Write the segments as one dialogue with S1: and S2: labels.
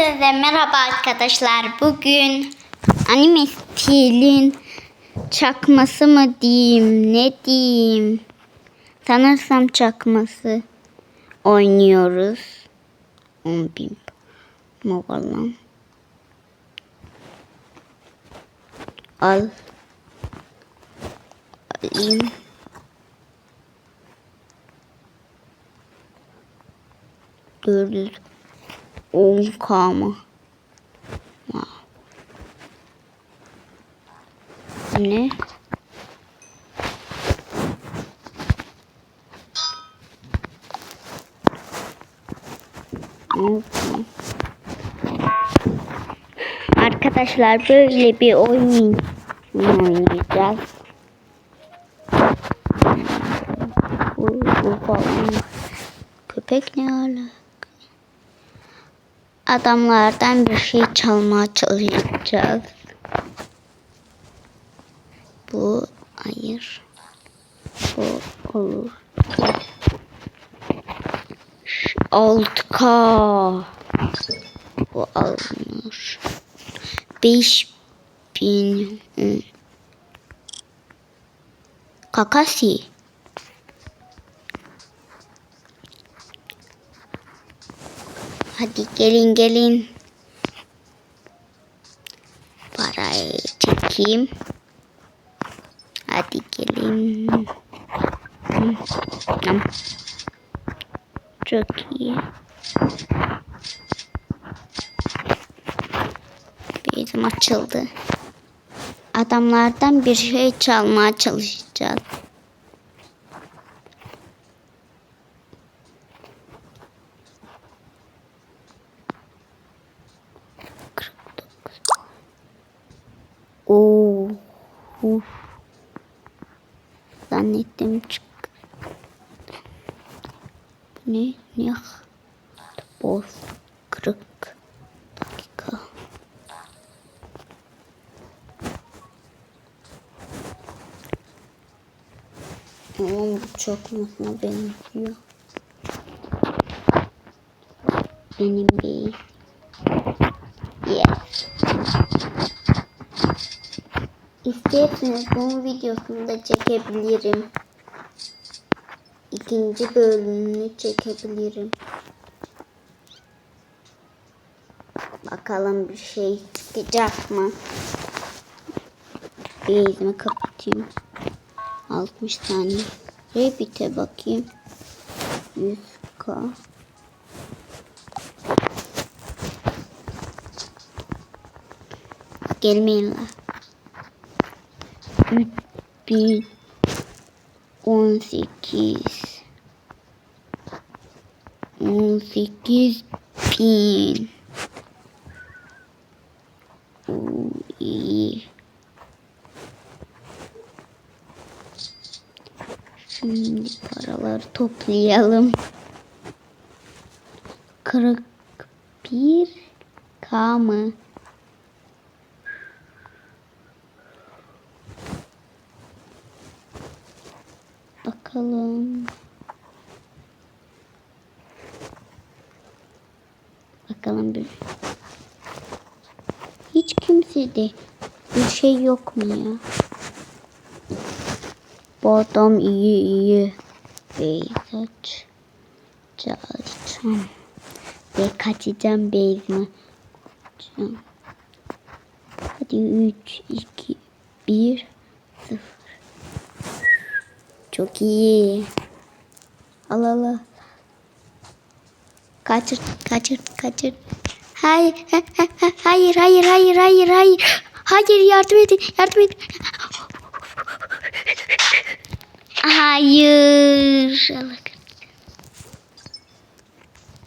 S1: Herkese merhaba arkadaşlar. Bugün anime stilin çakması mı diyeyim ne diyeyim. Sanırsam çakması oynuyoruz. 10 bin mi var lan? Al. Alayım. Dördüz. 10k mı? Wow. Ne? Arkadaşlar böyle bir oyun oynayacağız. Bu, bu falan. Köpek ne alaka? Adamlardan bir şey çalmaya çalışacağız. Bu hayır. Bu olur. 6K. Bu alınır. 5000. Hmm. Kakasi. Hadi gelin gelin. Parayı çekeyim. Hadi gelin. Tamam. Çok iyi. Bizim açıldı. Adamlardan bir şey çalmaya çalışacağız. Oo. Uf. Zannettim çık. Bu ne? Ne? Boz. Kırık. Dakika. Oğlum bu çok mutlu benziyor. Benim değil. İsterseniz bunun videosunu da çekebilirim. İkinci bölümünü çekebilirim. Bakalım bir şey çıkacak mı? Bezimi kapatayım. 60 tane. Rabbit'e bakayım. 100k. Gelmeyin la. 3000 18 18 bin Oo, iyi. Şimdi paraları toplayalım. 41 K mı? Bakalım. Bakalım bir. Hiç kimsede bir şey yok mu ya? Bu adam iyi iyi. Beyzaç. Çalışacağım. Ve kaçacağım. Kaçacağım. Hadi 3, 2, 1, 0. Çok iyi. Al al al. Kaçır, kaçır, kaçır. Hayır, hayır, hayır, hayır, hayır, hayır. Hayır, yardım edin, yardım edin. Hayır.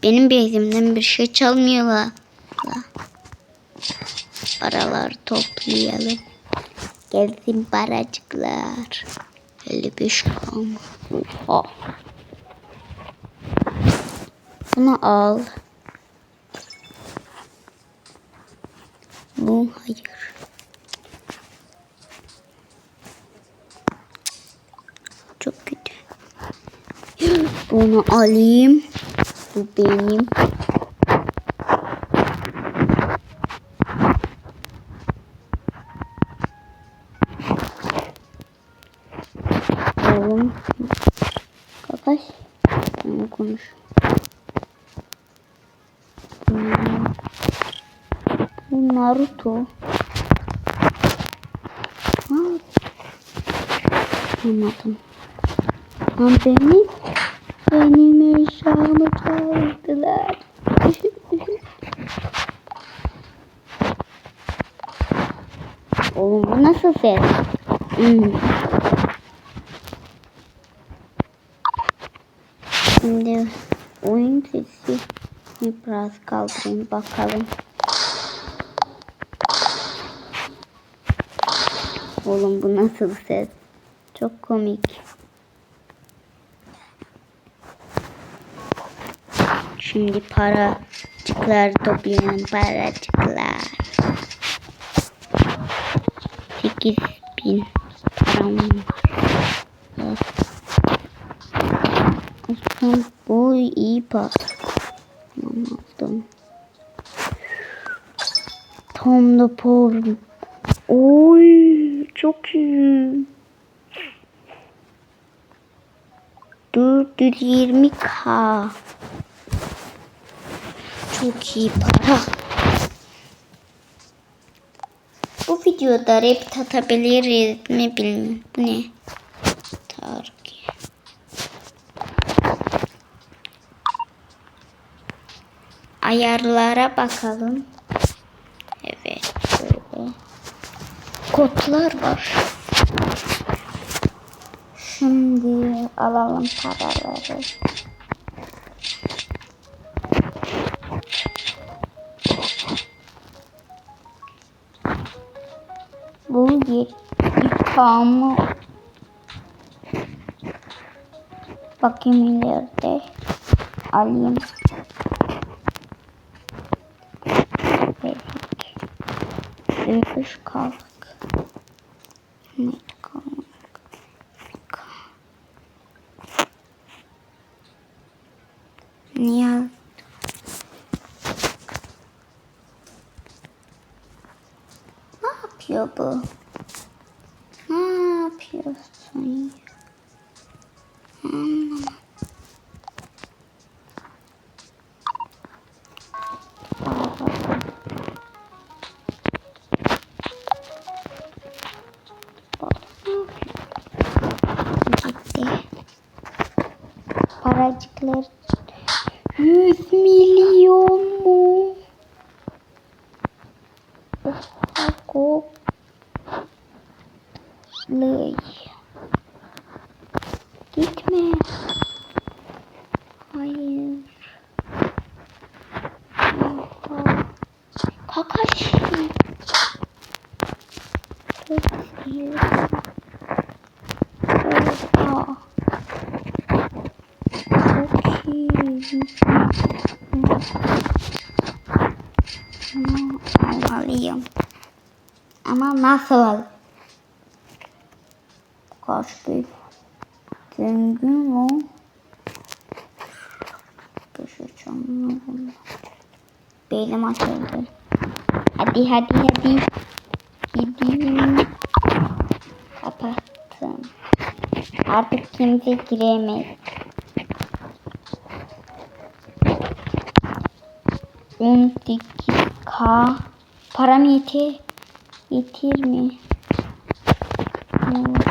S1: Benim bezimden bir şey çalmıyorlar. Paralar toplayalım. Gelsin paracıklar. 55 kalmış. Oha. Bunu al. No hayır. Çok kötü. Onu alayım. Bu benim. Oğlum. Kakaş. Onu konuş. Bu Naruto. Anladım. Lan benim benim eşyamı çaldılar. Oğlum bu nasıl ses? Hmm. Şimdi oyun sesi biraz kaldırayım bakalım. Oğlum bu nasıl ses? Çok komik. Şimdi paracıklar toplayan paracıklar. 8 bin param var. Bu iyi pas. Tamam aldım. Tam da por. Oy çok iyi. 420k. Çok iyi para. Bu videoda rap atabiliriz mi bilmiyorum. Ne? Tarık. Ayarlara bakalım. Evet. Böyle. Kodlar var. Şimdi alalım paraları. Bu yıkamı bakayım ileride alayım. Dedik. Büyük kaldık. Ne kaldık? Niye? Ne yapıyor bu? Ne yapıyorsun? Lay. Gitme. Hayır. Kakashi. Çok iyi. Oha. Çok iyi. Almalıyım. Ama nasıl? Bir zengin o. Düşeceğim. Belim açıldı. Hadi hadi hadi. Gideyim. Kapattım. Artık kimse giremez. On sekiz K. Param yeter. Yeter mi? Evet.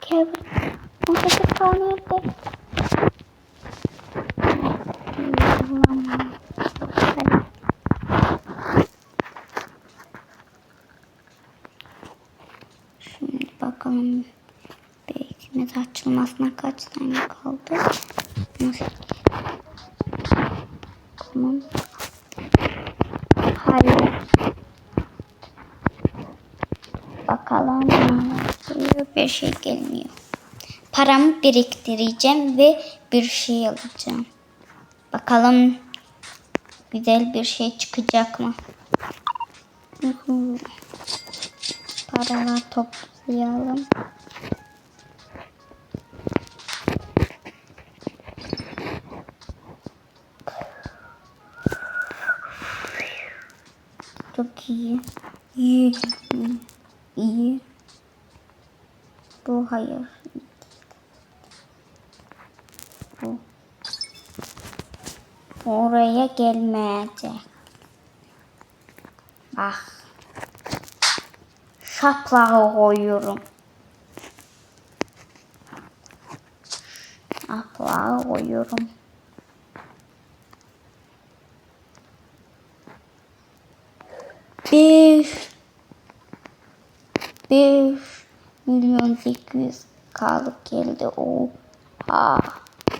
S1: Kevin. On sekiz K nerede? Allah'ım. Hadi. Şimdi bakalım. Bekimiz açılmasına kaç tane kaldı? Nasıl? Tamam. Hayır. Bakalım. Bir şey gelmiyor. Paramı biriktireceğim ve bir şey alacağım. Bakalım güzel bir şey çıkacak mı? Hı hı. Toplayalım. Çok iyi. İyi. İyi. İyi. Bu hayır. bu. Oraya gelmeyecek. Bak. Şaplağı koyuyorum. Şaplağı koyuyorum. Bir bir milyon sekiz kalıp geldi. Oha.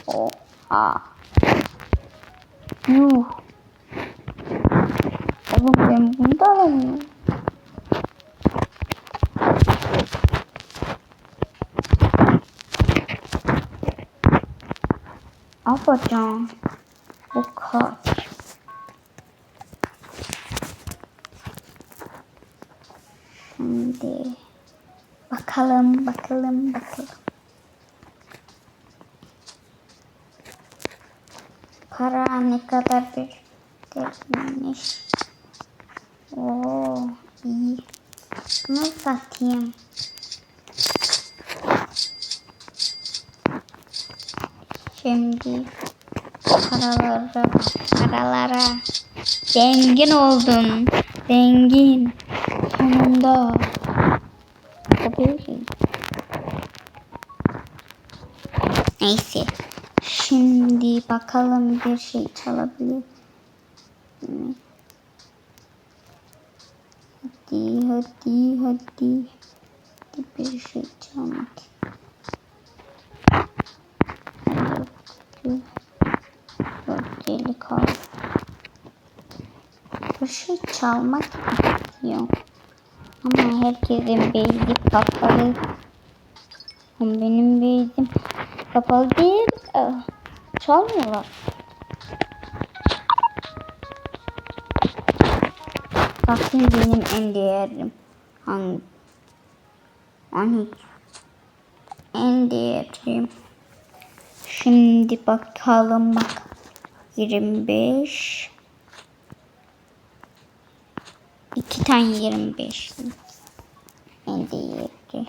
S1: Oha. Yuh. Oğlum ben bunu da alamıyorum. Yapacağım. Bu kaç? Şimdi bakalım bakalım bakalım. Para ne kadar bir dertmiş. Oo iyi. Bunu satayım. Şimdi paralara paralara zengin oldun. Zengin. Sonunda. Tabii. Neyse. Şimdi bakalım bir şey çalabilir mi? Hadi hadi. Hadi bir şey çalmak. Şey çalmak istiyorum. Ama herkesin beyzi kapalı. Ama benim beyzim kapalı değil. Ah, Çalmıyorlar. Bakın benim en değerlim. Hangi? Hani en değerlim. Şimdi bakalım bak. 25 Tane 25 en değerli.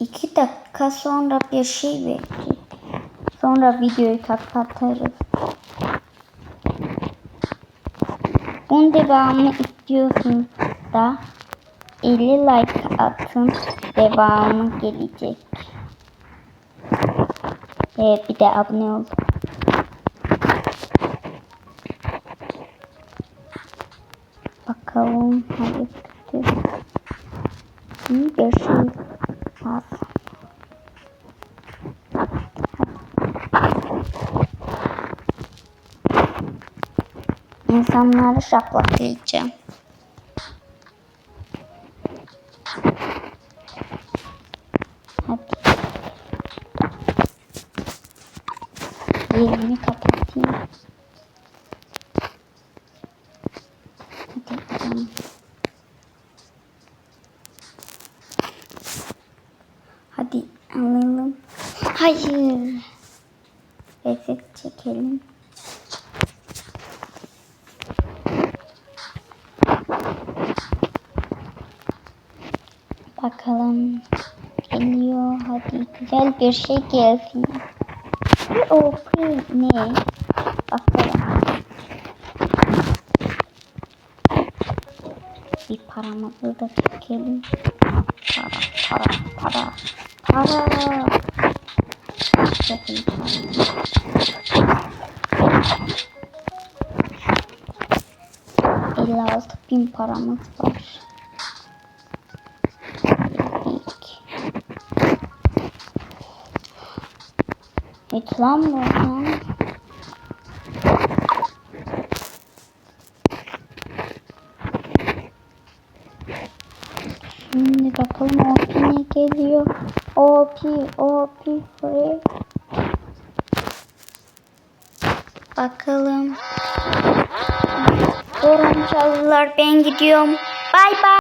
S1: İki dakika sonra bir şey verecek. Sonra videoyu kapatırız. Bunun devamını istiyorsunuz da 50 like atın devamı gelecek. Ve bir de abone olun. Bakalım kötü. İyi bir şey var. İnsanları şaplatacağım. Hadi. Yerini kapatayım. Hadi bakalım. Hadi alalım. Hayır. Reset çekelim. Bakalım. Geliyor. Hadi güzel bir şey gelsin. Bir OP ne? Bakalım. Bir paramızı da çekelim. Para, para, para, para. Paramız var. Hiç lan bu lan. Şimdi bakalım OP ne geliyor. OP, OP gidiyorum. Bay bay.